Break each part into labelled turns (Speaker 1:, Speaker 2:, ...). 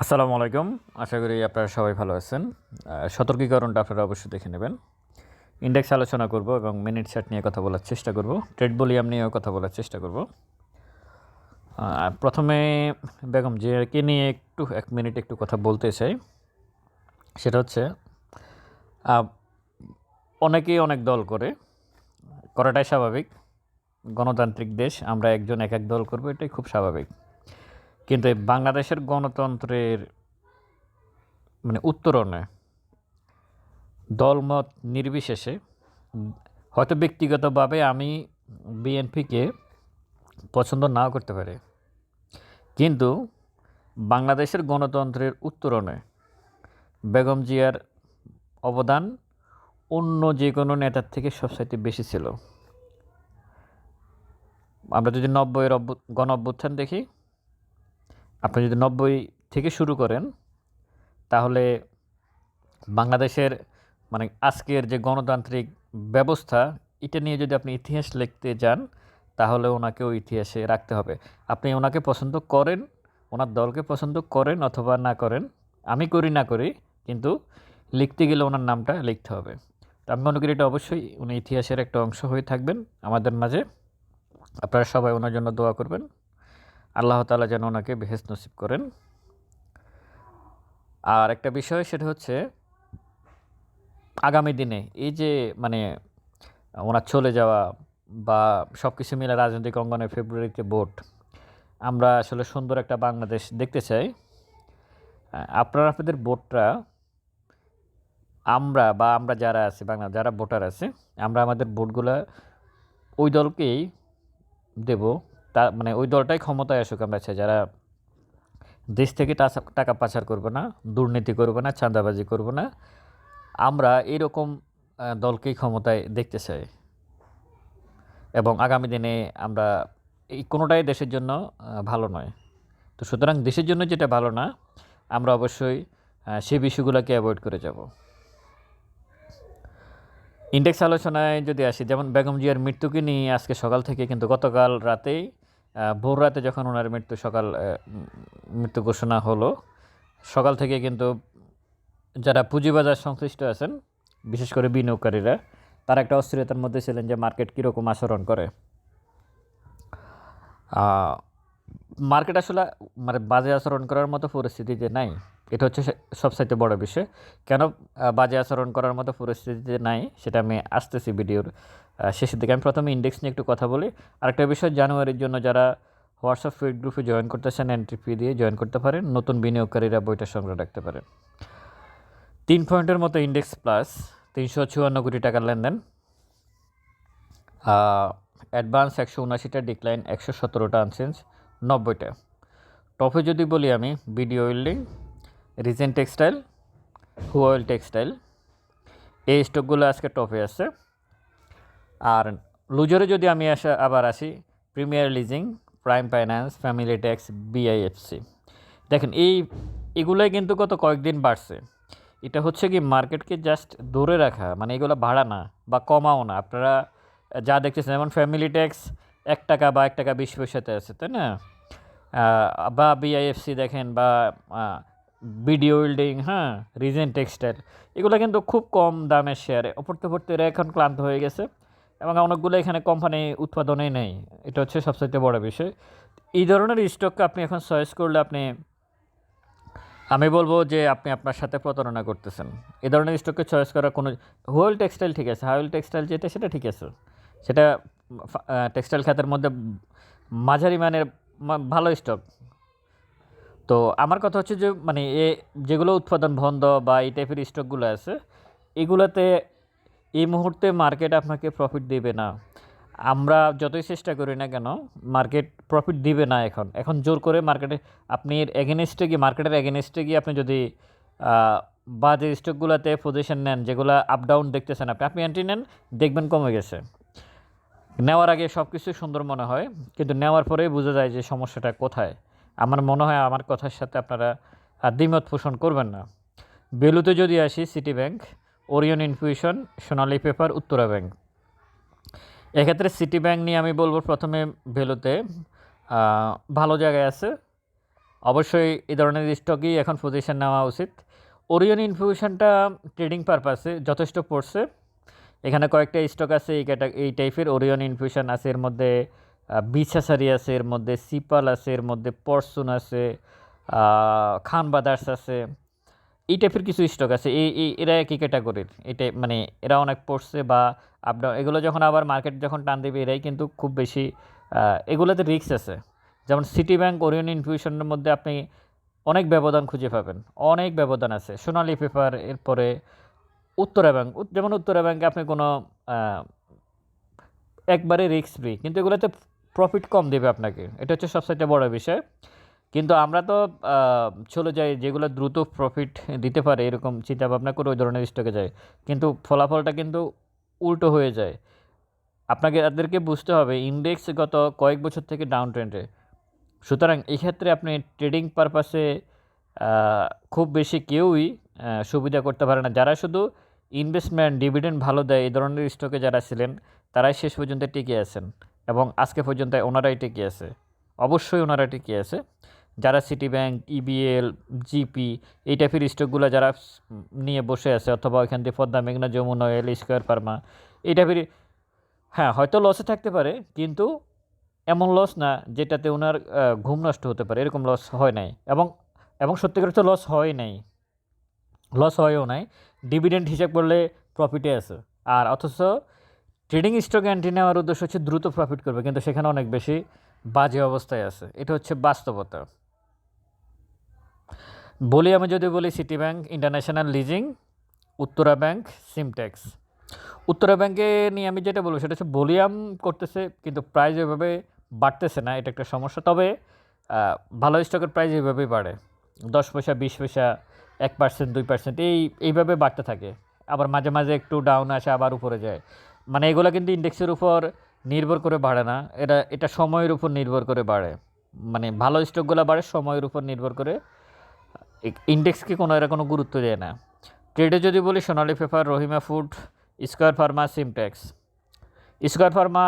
Speaker 1: আসসালামু আলাইকুম। আশা করি আপনারা সবাই ভালো আছেন। সতর্কীকরণটা আপনারা অবশ্যই দেখে নেবেন। ইন্ডেক্স আলোচনা করব এবং মিনিট চার্ট নিয়ে কথা বলার চেষ্টা করব। ট্রেড ভলিউম নিয়েও কথা বলার চেষ্টা করব। প্রথমে বেগম জিয়াকে নিয়ে একটু, এক মিনিট একটু কথা বলতে চাই। সেটা হচ্ছে অনেকেই অনেক দল করে, করাটাই স্বাভাবিক। গণতান্ত্রিক দেশ, আমরা একজন এক এক দল করব, এটাই খুব স্বাভাবিক। কিন্তু এই বাংলাদেশের গণতন্ত্রের মানে উত্তরণে দলমত নির্বিশেষে হয়তো ব্যক্তিগতভাবে আমি বিএনপিকে পছন্দ নাও করতে পারি। কিন্তু বাংলাদেশের গণতন্ত্রের উত্তরণে বেগম জিয়ার অবদান অন্য যে কোনো নেতার থেকে সবচাইতে বেশি ছিল। আমরা যদি নব্বইয়ের অভ্যু গণ অভ্যুত্থান দেখি আপনি যদি নব্বই থেকে শুরু করেন, তাহলে বাংলাদেশের মানে আজকের যে গণতান্ত্রিক ব্যবস্থা, এটা নিয়ে যদি আপনি ইতিহাস লিখতে যান, তাহলে ওনাকেও ইতিহাসে রাখতে হবে। আপনি ওনাকে পছন্দ করেন, ওনার দলকে পছন্দ করেন অথবা না করেন, আমি করি না করি, কিন্তু লিখতে গেলে ওনার নামটা লিখতে হবে। তো আমি মনে করি এটা অবশ্যই উনি ইতিহাসের একটা অংশ হয়ে থাকবেন আমাদের মাঝে। আপনারা সবাই ওনার জন্য দোয়া করবেন। আল্লাহ তালা যেন ওনাকে বেহেস নসিব করেন। আর একটা বিষয় সেটা হচ্ছে, আগামী দিনে এই যে মানে ওনার চলে যাওয়া বা সব কিছু মিলে রাজনৈতিক অঙ্গনে ফেব্রুয়ারিতে ভোট, আমরা আসলে সুন্দর একটা বাংলাদেশ দেখতে চাই। আপনারা আপনাদের ভোটটা, আমরা বা আমরা যারা আছি, বাংলা যারা ভোটার আছে, আমরা আমাদের ভোটগুলা ওই দলকেই দেব। তা মানে ওই দলটাই ক্ষমতায় আসুক আমরা চাই। যারা দেশ থেকে টাকা- পাচার করবে না, দুর্নীতি করবে না, চাঁদাবাজি করবে না, আমরা এরকম দলকেই ক্ষমতায় দেখতে চাই। এবং আগামী দিনে আমরা এই কোনোটাই দেশের জন্য ভালো নয়। তো সুতরাং দেশের জন্য যেটা ভালো না, আমরা অবশ্যই সেই বিষয়গুলোকে অ্যাভয়েড করে যাব। ইন্ডেক্স আলোচনায় যদি আসি, যেমন বেগম জিয়ার মৃত্যুকে নিয়ে আজকে সকাল থেকে কিন্তু গতকাল রাতেই ভোর রাতে যখন ওনার মৃত্যু, সকাল মৃত্যু ঘোষণা হলো, সকাল থেকে কিন্তু যারা পুঁজিবাজার সংশ্লিষ্ট আছেন, বিশেষ করে বিনিয়োগকারীরা, তারা একটা অস্থিরতার মধ্যে ছিলেন যে মার্কেট কীরকম আচরণ করে। মার্কেট আসলে মানে বাজে আচরণ করার মতো পরিস্থিতিতে নাই, এটা হচ্ছে সবচাইতে বড় বিষয়। কেন বাজে আচরণ করার মতো পরিস্থিতিতে নাই, সেটা আমি আসতেছি ভিডিওর শেষের দিকে। আমি প্রথমে ইন্ডেক্স নিয়ে একটু কথা বলি। আরেকটা বিষয়, জানুয়ারির জন্য যারা হোয়াটসঅ্যাপ ফিড গ্রুপে জয়েন করতে চান এন্ট্রি ফি দিয়ে জয়েন করতে পারেন। নতুন বিনিয়োগকারীরা বইটা সংগ্রহ রাখতে পারেন। তিন পয়েন্টের মতো ইন্ডেক্স প্লাস তিনশো চুয়ান্ন কোটি টাকার লেনদেন। অ্যাডভান্স একশো উনাশিটা ডিক্লাইন একশো সতেরোটা আনচেঞ্জ নব্বইটা। টপে যদি বলি আমি বিডি ওয়েল্ডিং রিজেন্ট টেক্সটাইল হুয়েল টেক্সটাইল এই স্টকগুলো আজকে টপে আছে। আর লুজরে যদি আমি আসা, আবার আসি Premier Leasing Prime Finance Family Tex BIFC দেখেন, এই, এগুলোই কিন্তু গত কয়েকদিন বাড়ছে। এটা হচ্ছে কি, মার্কেটকে জাস্ট দূরে রাখা মানে এগুলো ভাড়া না বা কমাও না। আপনারা যা দেখতেছেন, যেমন ফ্যামিলি ট্যাক্স এক টাকা বা এক টাকা বিশ পয়সাতে আছে, তাই না? বা বিআইএফসি দেখেন, বা বিডি ওয়েল্ডিং হ্যাঁ রিজেন টেক্সটাইল এগুলো কিন্তু খুব কম দামের শেয়ারে পড়তে পড়তে এরা এখন ক্লান্ত হয়ে গেছে। এবং অনেকগুলো এখানে কোম্পানি উৎপাদনেই নেই। এটা হচ্ছে সবচেয়ে বড় বিষয়। এই ধরনের স্টককে আপনি এখন চয়েস করলে আপনি, আমি বলব যে আপনি আপনার সাথে প্রতারণা করতেছেন। এই ধরনের স্টককে চয়েস করা কোনো হোয়েল টেক্সটাইল ঠিক আছে হাওয়েল টেক্সটাইল যেটা, সেটা ঠিক আছে। সেটা টেক্সটাইল খাতের মধ্যে মাঝারি মানের ভালো স্টক তো আমার কথা হচ্ছে যে মানে এ, যেগুলো উৎপাদন বন্ধ বা এই টাইপের স্টকগুলো আছে, এগুলোতে এই মুহূর্তে মার্কেট আপনাকে প্রফিট দেবে না। আমরা যতই চেষ্টা করি না কেন মার্কেট প্রফিট দিবে না এখন। এখন জোর করে মার্কেটে আপনি এগেনস্টে গিয়ে মার্কেটের এগেনস্টে গিয়ে আপনি যদি বাজে স্টকগুলোতে পজিশন নেন, যেগুলো আপ ডাউন দেখতেছেন আপনি আপনি এন্ট্রি নেন, দেখবেন কমে গেছে। নেওয়ার আগে সব কিছু সুন্দর মনে হয়, কিন্তু নেওয়ার পরেই বোঝা যায় যে সমস্যাটা কোথায়। আমার মনে হয় আমার কথার সাথে আপনারা দ্বিমত পোষণ করবেন না। বেলুতে যদি আসি City Bank Orion Infusion Sonali Paper, Uttara Bank. এক্ষেত্রে সিটি ব্যাংক নিয়ে আমি বলব প্রথমে ভেলুতে। ভালো জায়গায় আছে। অবশ্যই এই ধরনের স্টকই এখন পজিশন নেওয়া উচিত। ওরিয়ন ইনফিউশনটা ট্রেডিং পারপাসে যথেষ্ট পড়ছে। এখানে কয়েকটা স্টক আছে, এই এই টাইপের ওরিয়ন ইনফিউশন আছে, এর মধ্যে বিছাসারি আছে, এর মধ্যে সিপাল আছে, এর মধ্যে পরসুন আছে খান বাদার্স আছে। এই টাইপের কিছু স্টক আছে। এই এরা একই ক্যাটাগরির এটা মানে এরা অনেক পড়ছে বা আপডাউন এগুলো যখন আবার মার্কেট যখন টান দেবে, এরাই কিন্তু খুব বেশি এগুলোতে রিস্ক আছে। যেমন সিটি ব্যাংক ওরিয়ন ইনফিউশনের মধ্যে আপনি অনেক ব্যবধান খুঁজে পাবেন। অনেক ব্যবধান আছে। সোনালি পেপার এরপরে উত্তরা উত- যেমন উত্তরা ব্যাংকে আপনি কোনো একবারে রিস্ক ফ্রি কিন্তু এগুলোতে প্রফিট কম দেবে আপনাকে। এটা হচ্ছে সবচেয়ে বড় বিষয়। কিন্তু আমরা তো চলে যাই, যেগুলো দ্রুত প্রফিট দিতে পারে, এরকম চিন্তা ভাবনা করে ওই ধরনের স্টকে যায় কিন্তু ফলাফলটা কিন্তু উল্টো হয়ে যায়। আপনাকে তাদেরকে বুঝতে হবে ইন্ডেক্স গত কয়েক বছর থেকে ডাউন ট্রেন্ডে সুতরাং এক্ষেত্রে আপনি ট্রেডিং পারপাসে খুব বেশি কেউই সুবিধা করতে পারে না। যারা শুধু ইনভেস্টমেন্ট ডিভিডেন্ড ভালো দেয়, এই ধরনের স্টকে যারা ছিলেন, তারাই শেষ পর্যন্ত টিকে আছেন। এবং আজকে পর্যন্ত ওনারাই টিকে আছে। অবশ্যই ওনারা টিকে আছে। যারা সিটি ব্যাংক ইবিএল জিপি এই টাইপের স্টকগুলো যারা নিয়ে বসে আছে অথবা ওইখান থেকে পদ্মা, মেঘনা, যমুনা অয়েল স্কোয়ার ফার্মা এই টাইপের হ্যাঁ হয়তো লসে থাকতে পারে, কিন্তু এমন লস না যেটাতে ওনার ঘুম নষ্ট হতে পারে, এরকম লস হয় নাই। এবং এবং সত্যিকার তো লস হয় নাই। লস হয়ও নাই। ডিভিডেন্ড হিসাব করলে প্রফিটে আছে। আর অথচ ট্রেডিং স্টক অ্যান্টি নেওয়ার উদ্দেশ্য হচ্ছে দ্রুত প্রফিট করবে, কিন্তু সেখানে অনেক বেশি বাজে অবস্থায় আছে। এটা হচ্ছে বাস্তবতা। বলি আমি যদি বলি City Bank International Leasing Uttara Bank Simtex Uttara ব্যাংকে নিয়ে আমি যেটা বলব, সেটা হচ্ছে ভলিউম করতেছে, কিন্তু প্রাইস এভাবে বাড়তেছে না, এটা একটা সমস্যা। তবে ভালো স্টকের প্রাইস এইভাবেই বাড়ে। দশ পয়সা, বিশ পয়সা, এক পার্সেন্ট দুই পার্সেন্ট এই, এইভাবে বাড়তে থাকে। আবার মাঝে মাঝে একটু ডাউন আসে, আবার উপরে যায়। মানে এগুলো কিন্তু ইন্ডেক্সের উপর নির্ভর করে বাড়ে না। এটা এটা সময়ের উপর নির্ভর করে বাড়ে। মানে ভালো স্টকগুলো বাড়ে, সময়ের উপর নির্ভর করে ইন্ডেক্সকে কোনো এরা কোনো গুরুত্ব দেয় না। ট্রেডে যদি বলি, Sonali Paper, Rahima Food, Square Pharma Simtex Square Pharma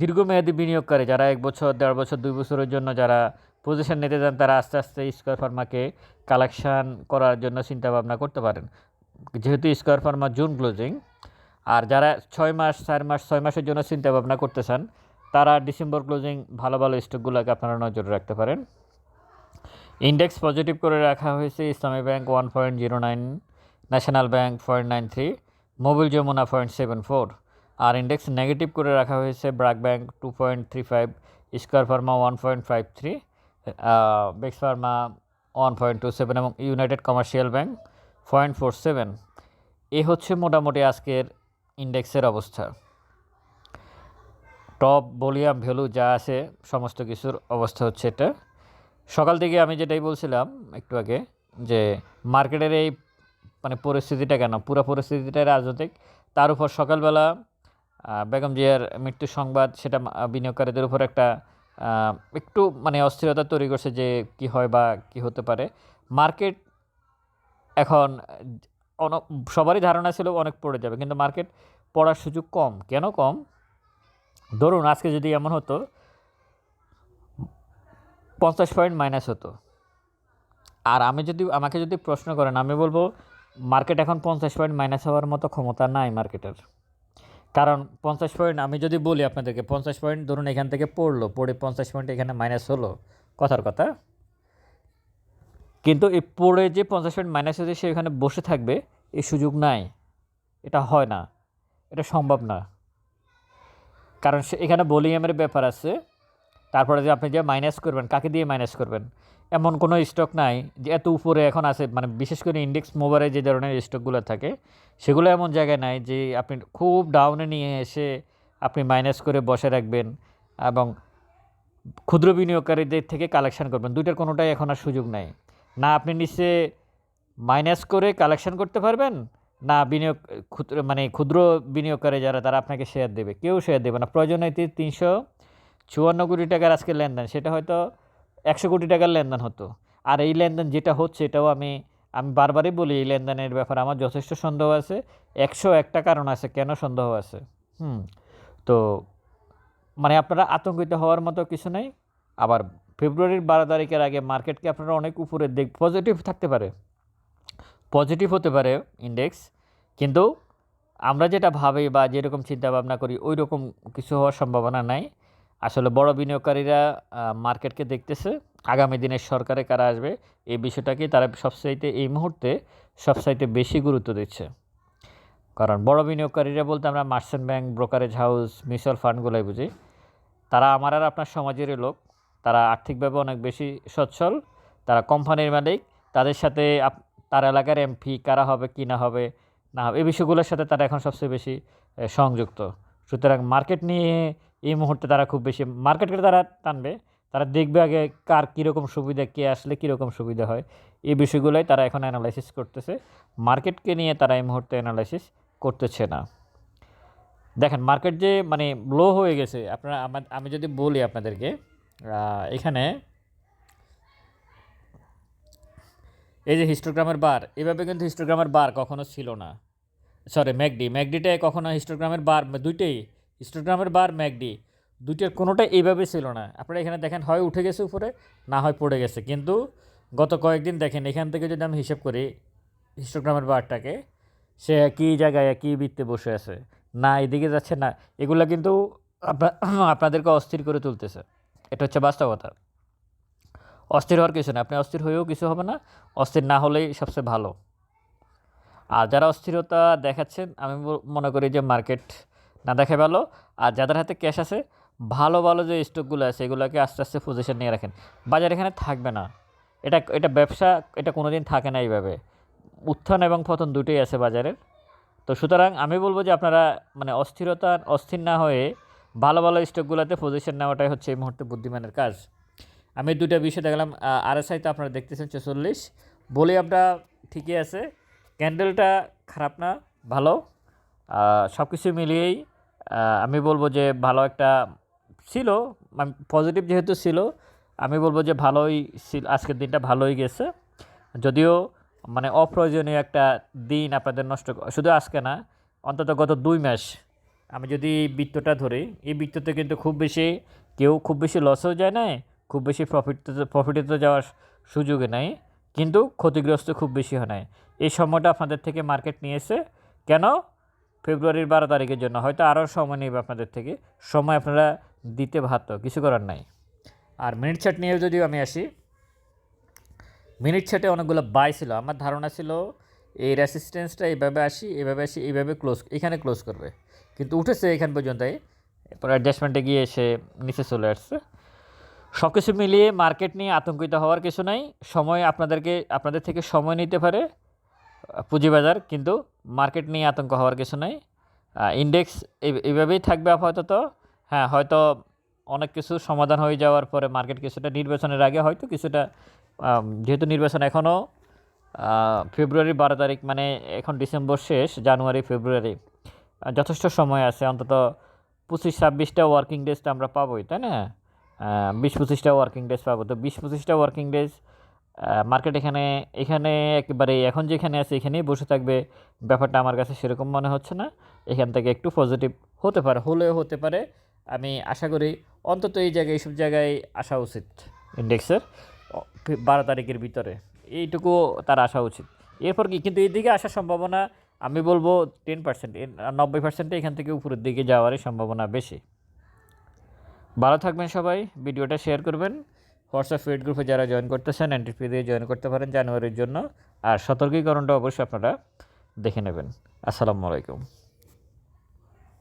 Speaker 1: দীর্ঘমেয়াদী বিনিয়োগকারী, যারা এক বছর, দেড় বছর, দুই বছরের জন্য যারা পজিশন নিতে যান তারা আস্তে আস্তে স্কোয়ার ফার্মাকে কালেকশন করার জন্য চিন্তা ভাবনা করতে পারেন। যেহেতু স্কোয়ার ফার্মা জুন ক্লোজিং, আর যারা ছয় মাস, চার মাস, ছয় মাসের জন্য চিন্তা ভাবনা করতে চান, তারা ডিসেম্বর ক্লোজিং ভালো ভালো স্টকগুলোকে আপনারা নজরে রাখতে পারেন। ইন্ডেক্স পজিটিভ করে রাখা হয়েছে Islami Bank one point zero nine National Bank point nine three Mobil Jamuna point seven four আর ইন্ডেক্স নেগেটিভ করে রাখা হয়েছে BRAC Bank two point three five Square Pharma one point five three Bex Pharma one point two seven এবং United Commercial Bank point four seven এ হচ্ছে মোটামুটি আজকের ইন্ডেক্সের অবস্থা। Top volume value যা আছে, সমস্ত কিছুর অবস্থা হচ্ছে এটা। সকাল থেকে আমি যেটাই বলছিলাম একটু আগে, যে মার্কেটের এই মানে পরিস্থিতিটা কেন? পুরো পরিস্থিতিটা রাজনৈতিক। তার উপর সকালবেলা বেগম জিয়ার মৃত্যু সংবাদ, সেটা বিনিয়োগকারীদের উপর একটা একটু মানে অস্থিরতা তৈরি করছে যে কি হয় বা কি হতে পারে। মার্কেট এখন সবারই ধারণা ছিল অনেক পড়ে যাবে, কিন্তু মার্কেট পড়ার সুযোগ কম। কেন কম? ধরুন আজকে যদি এমন হতো পঞ্চাশ পয়েন্ট মাইনাস হতো। আর আমি যদি, আমাকে যদি প্রশ্ন করেন, আমি বলব মার্কেট এখন পঞ্চাশ পয়েন্ট মাইনাস হওয়ার মতো ক্ষমতা নাই মার্কেটের কারণ পঞ্চাশ পয়েন্ট, আমি যদি বলি আপনাদেরকে, পঞ্চাশ পয়েন্ট ধরুন এখান থেকে পড়ল, পড়ে পঞ্চাশ পয়েন্ট এখানে মাইনাস হলো, কথার কথা। কিন্তু এই পড়ে যে পঞ্চাশ পয়েন্ট মাইনাস হয়েছে, সে এখানে বসে থাকবে এই সুযোগ নাই। এটা হয় না। এটা সম্ভব না। কারণ সে, এখানে ভলিউমের ব্যাপার আছে। তারপরে যে আপনি যে মাইনাস করবেন, কাকে দিয়ে মাইনাস করবেন? এমন কোনো স্টক নাই যে এত উপরে এখন আছে মানে বিশেষ করে ইন্ডেক্স মোবারে যে ধরনের স্টকগুলো থাকে, সেগুলো এমন জায়গায় নাই যে আপনি খুব ডাউনে নিয়ে এসে আপনি মাইনাস করে বসে রাখবেন এবং ক্ষুদ্র বিনিয়োগকারীদের থেকে কালেকশন করবেন। দুইটার কোনোটাই এখন আর সুযোগ নাই। না আপনি নিচে মাইনাস করে কালেকশন করতে পারবেন, না বিনিয়োগ, ক্ষুদ্র মানে ক্ষুদ্র বিনিয়োগকারী যারা, তারা আপনাকে শেয়ার দেবে। কেউ শেয়ার দেবে না। প্রয়োজনে তিনশো চুয়ান্ন কোটি টাকার আজকে লেনদেন, সেটা হয়তো একশো কোটি টাকার লেনদেন হতো। আর এই লেনদেন যেটা হচ্ছে, এটাও আমি আমি বারবারই বলি, এই লেনদেনের ব্যাপারে আমার যথেষ্ট সন্দেহ আছে। একশো একটা কারণ আছে, কেন সন্দেহ আছে? হুম, তো মানে আপনারা আতঙ্কিত হওয়ার মতো কিছু নেই। আবার ফেব্রুয়ারির বারো তারিখের আগে মার্কেটকে আপনারা অনেক উপরে দেখ, পজিটিভ থাকতে পারে। পজিটিভ হতে পারে ইন্ডেক্স, কিন্তু আমরা যেটা ভাবি বা যেরকম চিন্তা ভাবনা করি ওই রকম কিছু হওয়ার সম্ভাবনা নাই। আসলে বড় বিনিয়োগকারীরা মার্কেটকে দেখতেছে। আগামী দিনের সরকারে কারা আসবে, এই বিষয়টাকে তারা সবচাইতে এই মুহূর্তে সবচাইতে বেশি গুরুত্ব দিচ্ছে। কারণ বড় বিনিয়োগকারীরা বলতে আমরা merchant bank, brokerage house, mutual ফান্ডগুলোই বুঝি। তারা আমার আর আপনার সমাজেরই লোক। তারা আর্থিকভাবে অনেক বেশি সচ্ছল। তারা কোম্পানির মালিক। তাদের সাথে তার এলাকার এমপি, কারা হবে, কি না হবে না হবে, এই বিষয়গুলোর সাথে তারা এখন সবচেয়ে বেশি সংযুক্ত। সুতরাং মার্কেট নিয়ে এই মুহূর্তে তারা খুব বেশি মার্কেটকে তারা টানবে। তারা দেখবে আগে কার কীরকম সুবিধা, কে আসলে কীরকম সুবিধা হয়। এই বিষয়গুলোই তারা এখন অ্যানালাইসিস করতেছে। মার্কেটকে নিয়ে তারা এই মুহূর্তে অ্যানালাইসিস করতেছে না। দেখেন মার্কেট যে মানে লো হয়ে গেছে, আপনারা আমা- আমি যদি বলি আপনাদেরকে এখানে এই যে হিস্টোগ্রামের বার এভাবে কিন্তু হিস্টোগ্রামের বার কখনো ছিল না। সরি ম্যাকডি ম্যাকডিটায় কখনো হিস্টোগ্রামের বার দুইটাই হিস্টোগ্রামের বার ম্যাকডি, দুইটার কোনোটাই এইভাবে ছিল না। আপনারা এখানে দেখেন হয় উঠে গেছে উপরে, না হয় পড়ে গেছে। কিন্তু গত কয়েকদিন দেখেন, এখান থেকে যদি আমি হিসেব করি, হিস্টোগ্রামের বারটাকে, সে একই জায়গায়, একই বৃত্তে বসে আছে। না, এদিকে যাচ্ছে না। এগুলো কিন্তু আপনা- আপনাদেরকে অস্থির করে তুলতেছে। এটা হচ্ছে বাস্তবতা। অস্থির হওয়ার কিছু না। আপনি অস্থির হয়েও কিছু হবে না। অস্থির না হলেই সবচেয়ে ভালো। আর যারা অস্থিরতা দেখাচ্ছেন, আমি মনে করি যে মার্কেট না দেখে ভালো। আর যাদের হাতে ক্যাশ আছে, ভালো ভালো যে স্টকগুলো আছে, এগুলোকে আস্তে আস্তে পজিশন নিয়ে রাখেন। বাজার এখানে থাকবে না। এটা এটা ব্যবসা, এটা কোনো দিন থাকে না এইভাবে। উত্থান এবং পতন দুটোই আছে বাজারের। তো সুতরাং আমি বলব যে আপনারা মানে অস্থিরতা, অস্থির না হয়ে ভালো ভালো স্টকগুলোতে পজিশন নেওয়াটাই হচ্ছে এই মুহূর্তে বুদ্ধিমানের কাজ। আমি দুটো বিষয় দেখলাম আরএসআই তো আপনারা দেখতেছেন ছেচল্লিশ। বলি আমরা ঠিকই আছে। ক্যান্ডেলটা খারাপ না, ভালো। সব কিছু মিলিয়েই আমি বলব যে ভালো একটা ছিল পজিটিভ যেহেতু ছিল, আমি বলব যে ভালোই ছিল, আজকের দিনটা ভালোই গেছে। যদিও মানে অপ্রয়োজনীয় একটা দিন আপনাদের নষ্ট শুধু আজকে না, অন্তত গত দুই মাস আমি যদি বৃত্তটা ধরি, এই বৃত্ততে কিন্তু খুব বেশি কেউ খুব বেশি লসেও যায় না খুব বেশি প্রফিট প্রফিটে তো যাওয়ার সুযোগে নাই, কিন্তু ক্ষতিগ্রস্ত খুব বেশি হয় নাই। এই সময়টা আপনাদের থেকে মার্কেট নিয়েছে। কেন? ফেব্রুয়ারির বারো তারিখের জন্য। হয়তো আরও সময় নেবে আপনাদের থেকে। সময় আপনারা দিতে ভাত কিছু করার নাই। আর মিনিট চার্ট নিয়েও যদিও আমি আসি মিনিট চার্টে অনেকগুলো বাই ছিল। আমার ধারণা ছিল এই রেসিস্টেন্সটা এইভাবে আসি, এভাবে আসি এইভাবে ক্লোজ এখানে ক্লোজ করবে। কিন্তু উঠেছে এখান পর্যন্তই। এরপর অ্যাডজাস্টমেন্টে গিয়ে এসে নিচে চলে আসছে। সব কিছু মিলিয়ে মার্কেট নিয়ে আতঙ্কিত হওয়ার কিছু নাই। সময় আপনাদেরকে, আপনাদের থেকে সময় নিতে পারে পুঁজিবাজার, কিন্তু মার্কেট নিয়ে আতঙ্ক হওয়ার কিছু নাই। ইন্ডেক্স এইভাবেই থাকবে আপাতত। হ্যাঁ হয়তো অনেক কিছু সমাধান হয়ে যাওয়ার পরে মার্কেট কিছুটা নির্বাচনের আগে হয়তো কিছুটা যেহেতু নির্বাচন এখনও ফেব্রুয়ারি বারো তারিখ মানে এখন ডিসেম্বর শেষ জানুয়ারি ফেব্রুয়ারি যথেষ্ট সময় আছে। অন্তত পঁচিশ ছাব্বিশটা ওয়ার্কিং ডেজটা আমরা পাবোই, তাই না? বিশ পঁচিশটা ওয়ার্কিং ডেজ পাবো। তো বিশ পঁচিশটা ওয়ার্কিং ডেজ মার্কেট এখানে এখানে একেবারে এখন যেখানে আছে, এখানেই বসে থাকবে। ব্যাপারটা আমার কাছে সেরকম মনে হচ্ছে না। এখান থেকে একটু পজিটিভ হতে পারে, হলেও হতে পারে। আমি আশা করি অন্তত এই জায়গায়, এইসব জায়গায় আসা উচিত ইন্ডেক্সের বারো তারিখের ভিতরে। এইটুকু তার আসা উচিত। এরপর কি? কিন্তু এইদিকে আসার সম্ভাবনা, আমি বলব টেন পার্সেন্ট নব্বই পার্সেন্টে এখান থেকে উপরের দিকে যাওয়ারই সম্ভাবনা বেশি। ভালো থাকবেন সবাই, ভিডিওটা শেয়ার করবেন। হোয়াটসঅ্যাপ ফিড গ্রুপে যারা জয়েন করতেছেন ফি দিয়ে জয়েন করতে পারেন জানুয়ারির জন্য। আর সতর্কীকরণটা অবশ্যই আপনারা দেখে নেবেন। আসসালামু আলাইকুম।